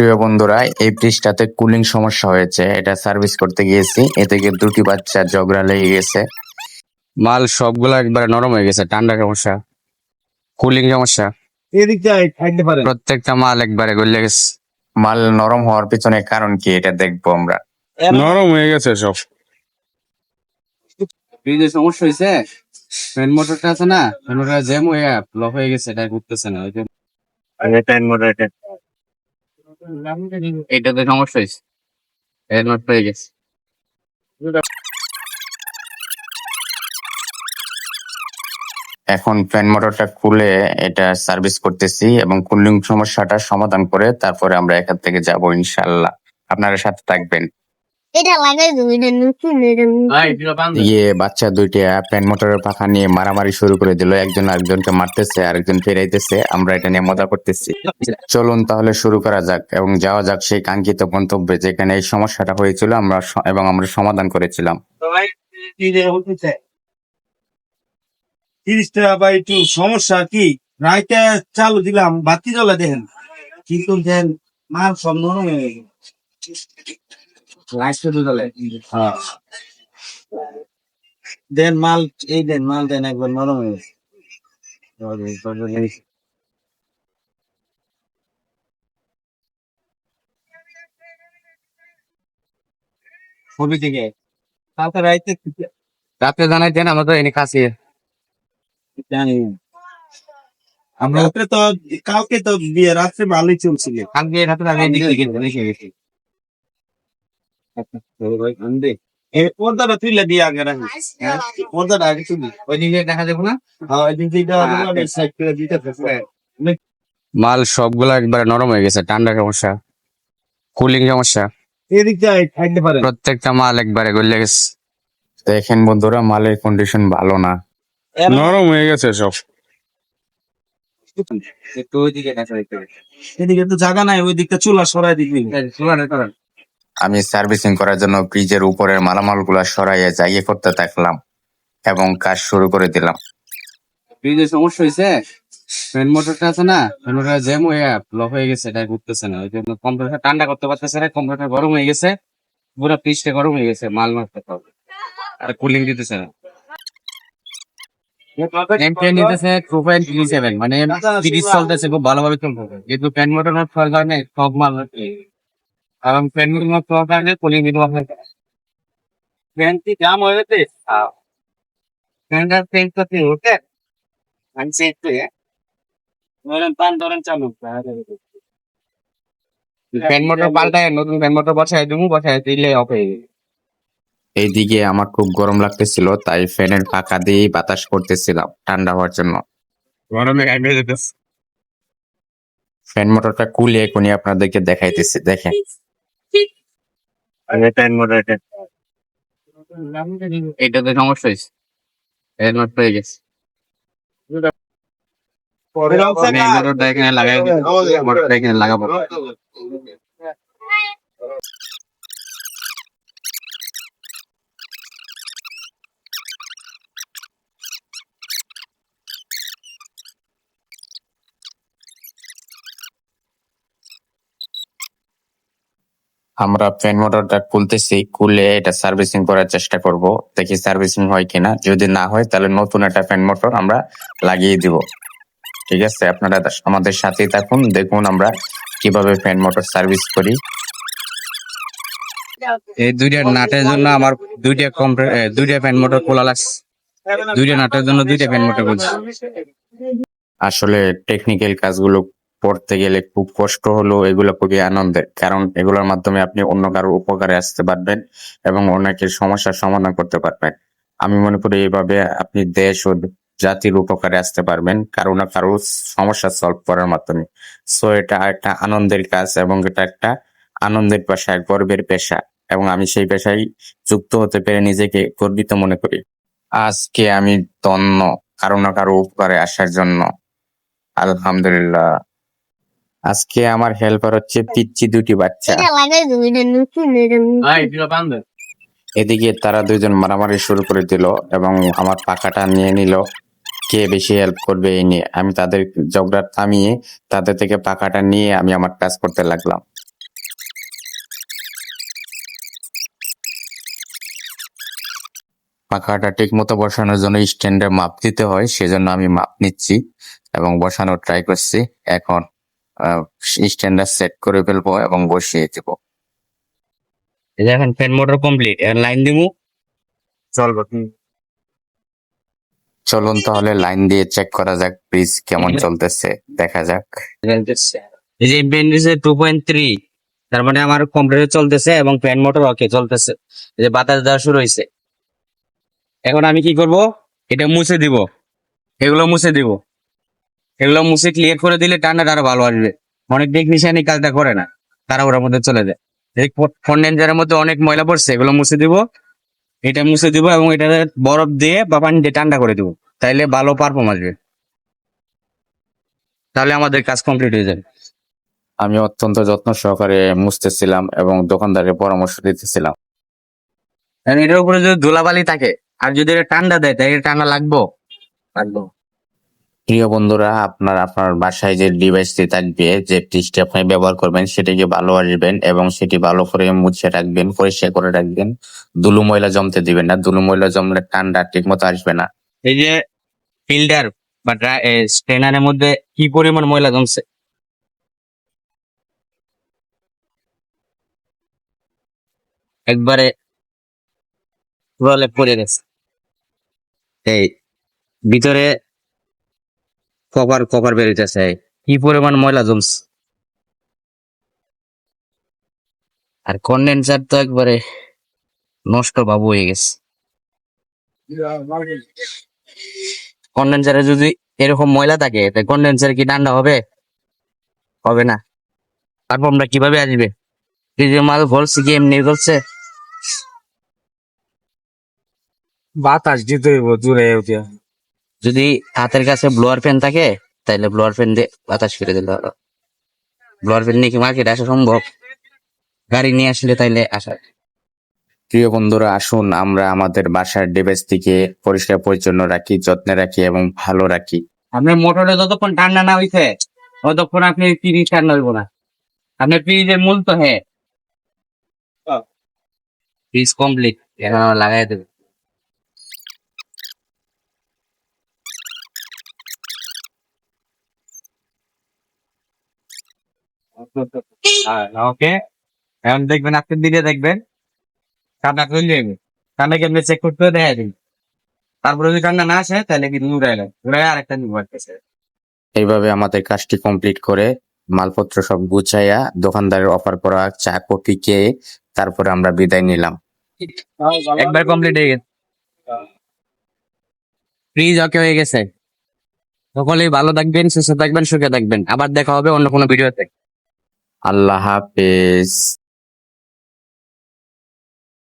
প্রিয় বন্ধুরা এই ব্রিজটাতে কুলিং সমস্যা হয়েছে। এটা সার্ভিস করতে গিয়েছি। এ থেকে দুটি বাচ্চা ঝগড়া লেগে গেছে। মাল সবগুলো একবারে নরম হয়ে গেছে ঠান্ডা সমস্যা কুলিং সমস্যা। প্রত্যেকটা মাল একবারে গলে গেছে। মাল নরম হওয়ার পিছনে কারণ কি এটা দেখব আমরা। নরম হয়ে গেছে সব। ফ্রিজের সমস্যা হয়েছে? ফ্যান মোটরটা আছে না? ফ্যান মোটর জ্যাম হয়ে লক হয়ে গেছে এটা ঘুরতেছে না। ওই জন্য এইটাতে সমস্যা হয়েছে হেলমেট পেয়ে গেছে। এখন ফ্যান মোটরটা খুলে এটা সার্ভিস করতেছি এবং কুলিং সমস্যাটা সমাধান করে তারপরে আমরা এখান থেকে যাব ইনশাল্লাহ। আপনারা সাথে থাকবেন। এটা লাগাই দেবো এটা নতুন এটা বাচ্চা দুইটা ফ্যান মোটরের পাখা নিয়ে মারামারি শুরু করে দিল। একজন আরেকজনকে মারতেছে আরেকজন ফেরাইতেছে। আমরা এটা নিয়ে মজা করতেছি। চলুন তাহলে শুরু করা যাক এবং যাওয়া যাক সেই কাঙ্ক্ষিত গন্তব্যে যেখানে এই সমস্যাটা হয়েছিল আমরা এবং আমরা সমাধান করেছিলাম। তিরিশ টাকা বা একটু সমস্যা কি? রাইতে চালু দিলাম বাতি জ্বলে দেখেন। কিন্তু দেন মাল সব নরম হয়ে গেছে। শুধু জ্বলে হ্যাঁ। দেন মাল এই দেন মাল দেন একবার নরম হয়ে গেছে। ছবি থেকে? কালকে রাইতে রাতে জানাই দেন আমরা তো এনে কাছে জানি আমরা তো কালকে তো বিয়ে রাত্রে ভালোই চলছিল। কালকে রাতে আগে দিকে দেখে গেছি পর্দাটা তুইলে দিয়ে আগে রাখি হ্যাঁ? পর্দাটা আগে তুলি। ওই দিকে দেখা যাবে না? হ্যাঁ ওই দিক সাইড করে দিতে থাকবে। মাল সবগুলো একবারে নরম হয়ে গেছে ঠান্ডা সমস্যা কুলিং সমস্যা। প্রত্যেকটা মাল একবারে গলে গেছে। দেখেন বন্ধুরা মালের কন্ডিশন ভালো না। নরম হয়ে গেছে সব। একটু ওই দিকে এদিকে তো জায়গা নাই ওই দিকটা চুলা সরাই দিবি। চুলা করেন আমি সার্ভিসিং করার জন্য ব্রিজের উপরের মালামালগুলো সরাইয়ে জাইয়ে করতে থাকলাম এবং কাজ শুরু করে দিলাম। ফ্রিজের সমস্যা হয়েছে ফ্যান মোটরটা আছে না? ফ্যান মোটর জ্যাম হয়ে লক হয়ে গেছে এটা ঘুরতেছে না। ওই জন্য কম্পিউটার ঠান্ডা করতে পারতেছে না কম্পিউটার গরম হয়ে গেছে। পুরো ফ্রিজটা গরম হয়ে গেছে মাল মারতে হবে। আর কুলিং দিতেছে না। এমপিএন নিতেছে টু পয়েন্ট থ্রি সেভেন মানে তিরিশ চলতেছে খুব ভালোভাবে চলতেছে। যেহেতু ফ্যান মোটর সব মাল হয়ে গেছে? ফ্যানটা চেঞ্জ করতে ওকে আমি চেঞ্জ করে ধরেন পান ধরেন চালু। ফ্যান মোটর পাল্টায় নতুন ফ্যান মোটর বসায় দিমু বসায় দিলে অফ হয়ে যাবে। এইদিকে আমার খুব গরম লাগতেছিল তাই ফ্যানের পাখা দিয়ে বাতাস করতেছিলাম ঠান্ডা হওয়ার জন্য। গরমে গাইবে যেতেছে ফ্যান মোটরটা কুলে এখনই আপনাদেরকে দেখাইতেছি দেখেন। এইটাতে সমস্যা হয়েছে নট হয়ে গেছে। লাগাবো। আমরা ফ্যান মোটরটা খুলতেছি খুলে এটা সার্ভিসিং করার চেষ্টা করব। দেখি সার্ভিসিং হয় কিনা। যদি না হয় তাহলে নতুন একটা ফ্যান মোটর আমরা লাগিয়ে দিব। ঠিক আছে? আপনারা আমাদের সাথেই থাকুন। দেখুন আমরা কীভাবে ফ্যান মোটর সার্ভিস করি। এই দুইটা নাটের জন্য আমার দুইটা দুইটা ফ্যান মোটর খোলা লাগছে। দুইটা নাটের জন্য দুইটা ফ্যান মোটর বলছি আসলে টেকনিক্যাল কাজগুলো পড়তে গেলে খুব কষ্ট হলেও এগুলো খুবই আনন্দের। কারণ এগুলোর মাধ্যমে আপনি অন্য কারোর উপকারে আসতে পারবেন এবং অনেকের সমস্যার সমাধান করতে পারবেন। আমি মনে করি এইভাবে আপনি দেশ ও জাতির উপকারে আসতে পারবেন, কারও না কারও সমস্যা সলভ করার মাধ্যমে। সো এটা একটা আনন্দের কাজ এবং এটা একটা আনন্দের পেশা, গর্বের পেশা এবং আমি সেই পেশায় যুক্ত হতে পেরে নিজেকে গর্বিত মনে করি। আজকে আমি ধন্য, কারও না কারও উপকারে আসার জন্য। আলহামদুলিল্লাহ। আজকে আমার হেল্পার হচ্ছে পিচ্ছি দুটি বাচ্চা। এদিকে তারা দুইজন মারামারি শুরু করে দিল এবং আমার পাখাটা নিয়ে নিল। কে বেশি হেল্প করবে এই নিয়ে। আমি তাদের ঝগড়া থামিয়ে তাদের থেকে পাখাটা নিয়ে আমি আমার কাজ করতে লাগলাম। পাখাটা ঠিক মতো বসানোর জন্য স্ট্যান্ডে মাপ দিতে হয় সেজন্য আমি মাপ নিচ্ছি এবং বসানোর ট্রাই করছি। এখন স্ট্যান্ডার সেট করে ফেলব এবং বসিয়ে দেব। এখন ফ্যান মোটর কমপ্লিট এখন লাইন দিমু চলবো চলুন তাহলে লাইন দিয়ে চেক করা যাক ব্রিজ কেমন চলতেছে দেখা যাক। এই যে ইম্পেন্ডিসে টু পয়েন্ট থ্রি তার মানে আমার কম্পিউটার চলতেছে এবং ফ্যান মোটর ওকে চলতেছে। এই যে বাতাস দেওয়া শুরু হয়েছে এখন আমি কি করব? এটা মুছে দিব। এগুলো মুছে দিব। এগুলো মুছে ক্লিয়ার করে দিলে ঠান্ডাটা আরও ভালো আসবে। অনেক টেকনিশিয়ান এই কাজটা করে না। তারা ওর মধ্যে চলে যায়। এই ফন্ডেন্সারের মধ্যে অনেক ময়লা পড়ছে এগুলো মুছে দিব এটা মুছে দিব এবং এটা বরফ দিয়ে বা পানি দিয়ে ঠান্ডা করে দিব। তাইলে ভালো পারফর্ম আসবে। তাহলে আমাদের কাজ কমপ্লিট হয়ে যাবে। আমি অত্যন্ত যত্ন সহকারে মুছতেছিলাম এবং দোকানদারের পরামর্শ দিতেছিলাম। এটার উপরে যদি ধুলাবালি থাকে আর যদি এটা ঠান্ডা দেয় তাই এটা ঠান্ডা লাগবো? লাগবো। প্রিয় বন্ধুরা, আপনার আপনার বাসায় যে ডিভাইসটি থাকবে, যে ফ্রিজটি আপনি ব্যবহার করবেন, সেটিকে ভালো আসবেন এবং সেটি ভালো করে মুছে রাখবেন, পরিষ্কার করে রাখবেন। দুলু ময়লা জমতে দিবেন না। দুলু ময়লা জমলে ঠান্ডা ঠিক মতো আসবে না। এই যে ফিল্টার বা স্টেনারের মধ্যে কি পরিমাণ ময়লা জমছে? একবারে পড়ে গেছে। এই ভিতরে কভার কভার বেরিয়েছে কি পরিমাণ ময়লা জমছে? আর কন্ডেন্সার তো একবারে নষ্ট বাবু হয়ে গেছে। কন্ডেন্সারে যদি এরকম ময়লা থাকে তাই কন্ডেন্সার কি ঠান্ডা হবে? হবে না। তারপর আমরা কীভাবে আসবে? মাল বলছি কি এমনি করছে বাতাস দিতে হইব দূরে উঠিয়া। যদি হাতের কাছে ব্লোয়ার ফ্যান থাকে তাহলে ব্লোয়ার ফ্যান দিয়ে বাতাস ফিরে দিলে হলো ব্লোয়ার ফ্যান নিয়ে কি মার্কেটে আসা সম্ভব? গাড়ি নিয়ে আসলে তাইলে আসা প্রিয় বন্ধুরা আসুন আমরা আমাদের বাসার ডিভাইসটিকে পরিষ্কার পরিচ্ছন্ন রাখি যত্নে রাখি এবং ভালো রাখি। আপনার মোটরে যতক্ষণ ঠান্ডা না হইছে ততক্ষণ আপনি ফ্রিজ ঠান্ডা হইব না। আপনার ফ্রিজের মূল তো হ্যাঁ ফ্রিজ কমপ্লিট এখন লাগাই দেবো। ওকে এখন দেখবেন দেখবেন ঠান্ডা চলে যাবে। ঠান্ডা কি আপনি চেক করতে দেখা দিন তারপরে যদি ঠান্ডা না আসে, তাহলে কিন্তু উড়াই আরেকটা নিব এইভাবে আমাদের কাজটি কমপ্লিট করে মালপত্র সব গুছাইয়া দোকানদারের অফার করা চা, কফি খেয়ে তারপরে আমরা বিদায় নিলাম। একবার কমপ্লিট হয়ে গেছে। ফ্রিজ ওকে হয়ে গেছে। সকলেই ভালো থাকবেন, সুস্থ থাকবেন, সুখে থাকবেন। আবার দেখা হবে অন্য কোনো ভিডিওতে আল্লাহ হাফেজ।